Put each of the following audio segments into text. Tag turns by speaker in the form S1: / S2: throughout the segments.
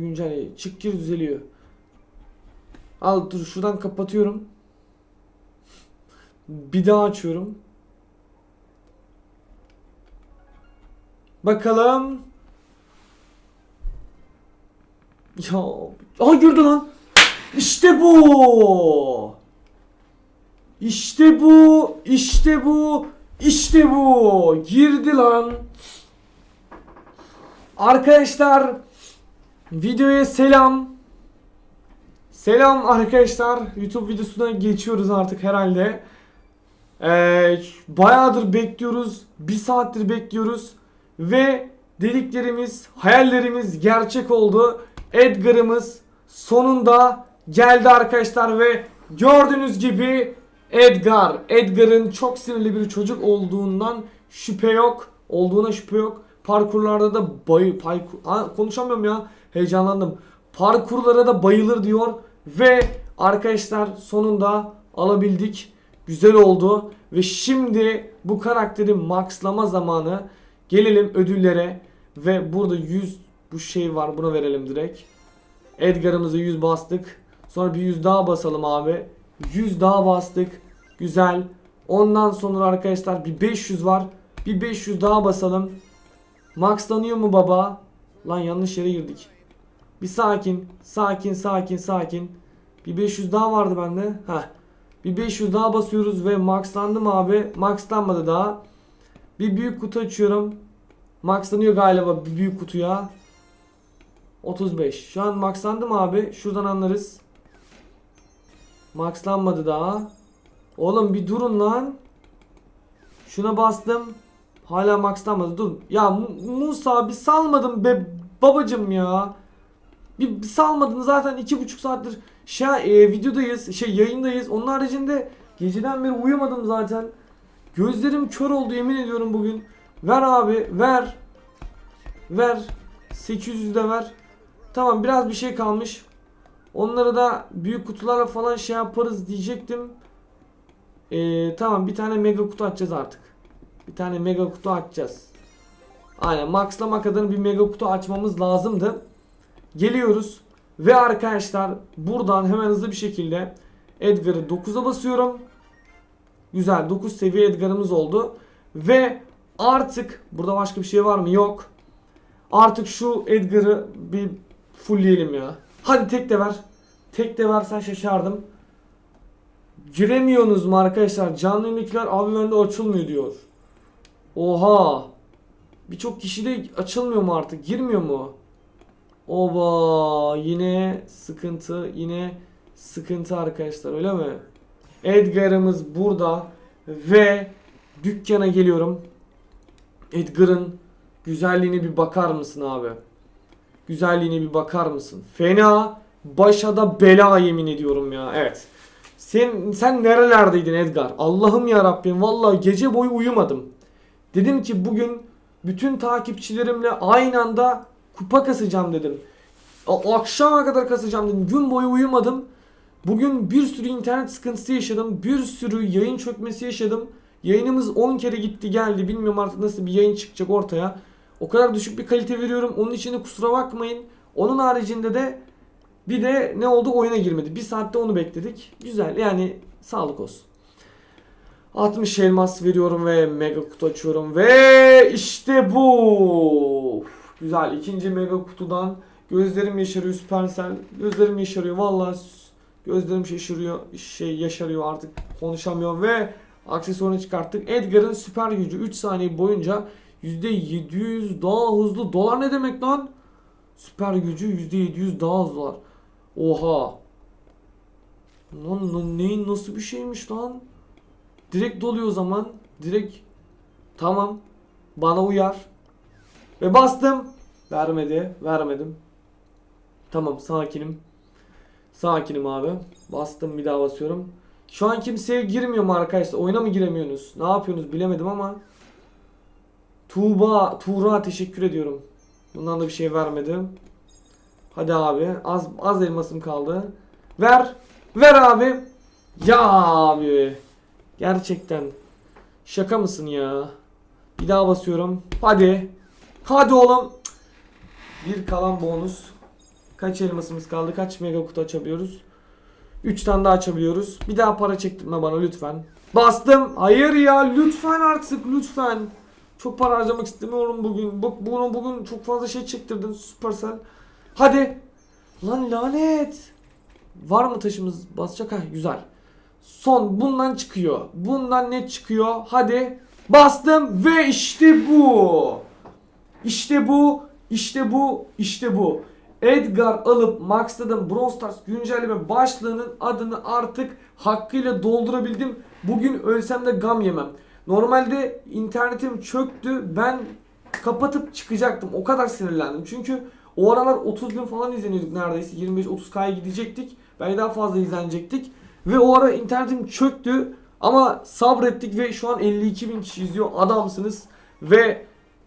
S1: Güncel çık gir düzeliyor. Al dur şuradan kapatıyorum. Bir daha açıyorum. Bakalım. Ya, aha girdi lan. İşte bu. İşte bu. İşte bu. İşte bu. Girdi lan. Arkadaşlar videoya selam. Selam arkadaşlar. YouTube videosuna geçiyoruz artık herhalde. Ee, bayağıdır bekliyoruz. Bir saattir bekliyoruz. Ve dediklerimiz, hayallerimiz gerçek oldu. Edgar'ımız sonunda geldi arkadaşlar ve gördüğünüz gibi Edgar. Edgar'ın çok sinirli bir çocuk olduğundan şüphe yok. Olduğuna şüphe yok. Parkurlarda da bayı parkur konuşamıyorum ya. Heyecanlandım. Parkurlara da bayılır diyor ve arkadaşlar sonunda alabildik. Güzel oldu ve şimdi bu karakteri maxlama zamanı. Gelelim ödüllere ve burada 100 bu şey var buna verelim direkt. Edgar'ımıza 100 bastık. Sonra bir 100 daha basalım abi. 100 daha bastık. Güzel. Ondan sonra arkadaşlar bir 500 var. Bir 500 daha basalım. Maxlanıyor mu baba? Lan yanlış yere girdik. Bir sakin. Sakin sakin sakin. Bir 500 daha vardı bende. Heh. Bir 500 daha basıyoruz ve maxlandı mı abi? Maxlanmadı daha. Bir büyük kutu açıyorum. Maxlanıyor galiba bir büyük kutuya. 35. Şu an maxlandı mı abi? Şuradan anlarız. Maxlanmadı daha. Oğlum bir durun lan. Şuna bastım. Hala maxlanmadı. Dur. Ya Mu- Musa bir salmadın be babacım ya. Bir, bir salmadın zaten iki buçuk saattir şey e, videodayız şey yayındayız. Onun haricinde geceden beri uyumadım zaten. Gözlerim kör oldu yemin ediyorum bugün. Ver abi ver. Ver. 800 de ver. Tamam biraz bir şey kalmış. Onları da büyük kutularla falan şey yaparız diyecektim. Ee, tamam bir tane mega kutu açacağız artık. Bir tane mega kutu açacağız. Aynen maxlamak adına bir mega kutu açmamız lazımdı. Geliyoruz. Ve arkadaşlar buradan hemen hızlı bir şekilde Edgar'ı 9'a basıyorum. Güzel 9 seviye Edgar'ımız oldu. Ve artık burada başka bir şey var mı? Yok. Artık şu Edgar'ı bir fullleyelim ya. Hadi tek de ver. Tek de versen şaşardım. Giremiyorsunuz mu arkadaşlar? Canlı yayındakiler abi bende açılmıyor diyor. Oha. Birçok kişi de açılmıyor mu artık? Girmiyor mu? Oba yine sıkıntı yine sıkıntı arkadaşlar öyle mi? Edgar'ımız burada ve dükkana geliyorum. Edgar'ın güzelliğine bir bakar mısın abi? Güzelliğine bir bakar mısın? Fena başa da bela yemin ediyorum ya. Evet. Sen sen nerelerdeydin Edgar? Allah'ım ya Rabbim vallahi gece boyu uyumadım. Dedim ki bugün bütün takipçilerimle aynı anda kupa kasacağım dedim. A- akşama kadar kasacağım dedim. Gün boyu uyumadım. Bugün bir sürü internet sıkıntısı yaşadım. Bir sürü yayın çökmesi yaşadım. Yayınımız 10 kere gitti geldi. Bilmiyorum artık nasıl bir yayın çıkacak ortaya. O kadar düşük bir kalite veriyorum. Onun için de kusura bakmayın. Onun haricinde de bir de ne oldu oyuna girmedi. Bir saatte onu bekledik. Güzel yani sağlık olsun. 60 elmas veriyorum ve mega kutu açıyorum ve işte bu. Güzel ikinci mega kutudan gözlerim yaşarıyor Supercell. Gözlerim yaşarıyor vallahi gözlerim şaşırıyor şey yaşarıyor artık konuşamıyorum ve aksesuarını çıkarttık. Edgar'ın süper gücü 3 saniye boyunca %700 daha hızlı dolar ne demek lan? Süper gücü %700 daha hızlı dolar. Oha. Lan, lan neyin nasıl bir şeymiş lan? Direkt doluyor o zaman. Direkt tamam. Bana uyar. Ve bastım. Vermedi. Vermedim. Tamam sakinim. Sakinim abi. Bastım bir daha basıyorum. Şu an kimseye girmiyor mu arkadaşlar? Oyuna mı giremiyorsunuz? Ne yapıyorsunuz bilemedim ama. Tuğba, Tuğra teşekkür ediyorum. Bundan da bir şey vermedim. Hadi abi. Az az elmasım kaldı. Ver. Ver abi. Ya abi. Gerçekten. Şaka mısın ya? Bir daha basıyorum. Hadi. Hadi oğlum. Bir kalan bonus. Kaç elmasımız kaldı? Kaç mega kutu açabiliyoruz? 3 tane daha açabiliyoruz. Bir daha para çektirme bana lütfen. Bastım. Hayır ya lütfen artık lütfen. Çok para harcamak istemiyorum bugün. Bak bugün, bugün çok fazla şey çektirdin Supercell. Hadi. Lan lanet. Var mı taşımız basacak? Ha güzel. Son bundan çıkıyor. Bundan ne çıkıyor? Hadi. Bastım ve işte bu. İşte bu. İşte bu. İşte bu. Edgar alıp Max'ladım Brawl Stars güncelleme başlığının adını artık hakkıyla doldurabildim. Bugün ölsem de gam yemem. Normalde internetim çöktü. Ben kapatıp çıkacaktım. O kadar sinirlendim. Çünkü o aralar 30 bin falan izleniyorduk neredeyse. 25-30K'ya gidecektik. Belki daha fazla izlenecektik. Ve o ara internetim çöktü. Ama sabrettik ve şu an 52 bin kişi izliyor. Adamsınız. Ve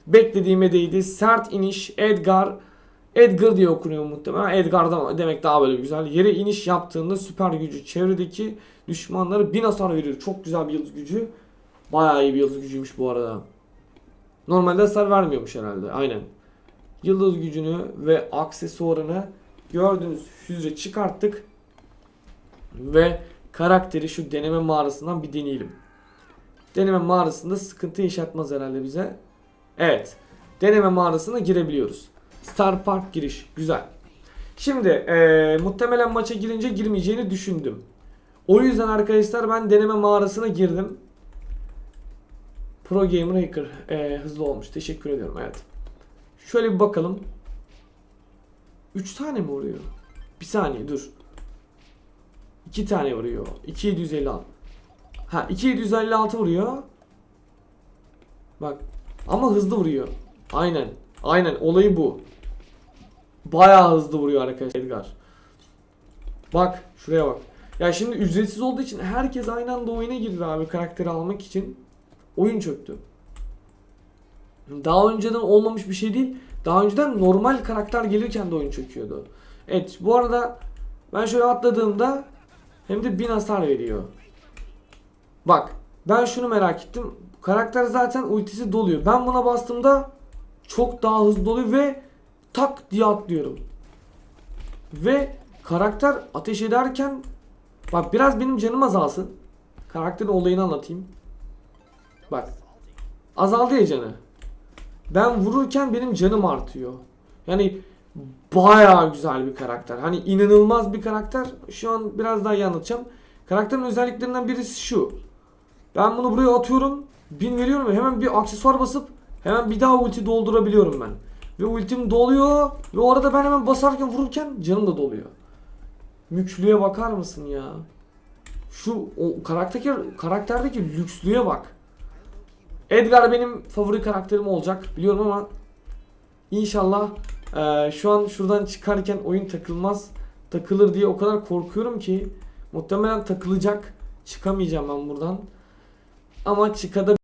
S1: beklediğime değdi. Sert iniş Edgar. Edgar diye okunuyor muhtemelen. Edgar da demek daha böyle güzel. Yere iniş yaptığında süper gücü çevredeki düşmanlara bin hasar veriyor. Çok güzel bir yıldız gücü. Bayağı iyi bir yıldız gücüymüş bu arada. Normalde hasar vermiyormuş herhalde. Aynen. Yıldız gücünü ve aksesuarını gördüğünüz üzere çıkarttık. Ve karakteri şu deneme mağarasından bir deneyelim. Deneme mağarasında sıkıntı yaşatmaz herhalde bize. Evet. Deneme mağarasına girebiliyoruz. Star Park giriş. Güzel. Şimdi eee, muhtemelen maça girince girmeyeceğini düşündüm. O yüzden arkadaşlar ben deneme mağarasına girdim. Pro Gamer Hacker eee, hızlı olmuş. Teşekkür ediyorum hayatım. Şöyle bir bakalım. 3 tane mi vuruyor? Bir saniye dur. 2 tane vuruyor. 2756. Ha 2756 vuruyor. Bak ama hızlı vuruyor. Aynen. Aynen olayı bu. Bayağı hızlı vuruyor arkadaşlar Edgar. Bak şuraya bak. Ya şimdi ücretsiz olduğu için herkes aynı anda oyuna girdi abi karakteri almak için. Oyun çöktü. Daha önceden olmamış bir şey değil. Daha önceden normal karakter gelirken de oyun çöküyordu. Evet bu arada ben şöyle atladığımda hem de 1000 hasar veriyor. Bak ben şunu merak ettim. Karakter zaten ultisi doluyor. Ben buna bastığımda çok daha hızlı doluyor ve tak diye atlıyorum. Ve karakter ateş ederken bak biraz benim canım azalsın. Karakterin olayını anlatayım. Bak azaldı ya canı. Ben vururken benim canım artıyor. Yani bayağı güzel bir karakter. Hani inanılmaz bir karakter. Şu an biraz daha iyi anlatacağım. Karakterin özelliklerinden birisi şu. Ben bunu buraya atıyorum. Bin veriyorum ve hemen bir aksesuar basıp hemen bir daha ulti doldurabiliyorum ben. Ve ultim doluyor ve o arada ben hemen basarken vururken canım da doluyor. Mükslüğe bakar mısın ya? Şu o karakterdeki, karakterdeki lükslüğe bak. Edgar benim favori karakterim olacak biliyorum ama inşallah eee, şu an şuradan çıkarken oyun takılmaz. Takılır diye o kadar korkuyorum ki muhtemelen takılacak. Çıkamayacağım ben buradan. Ama çıkada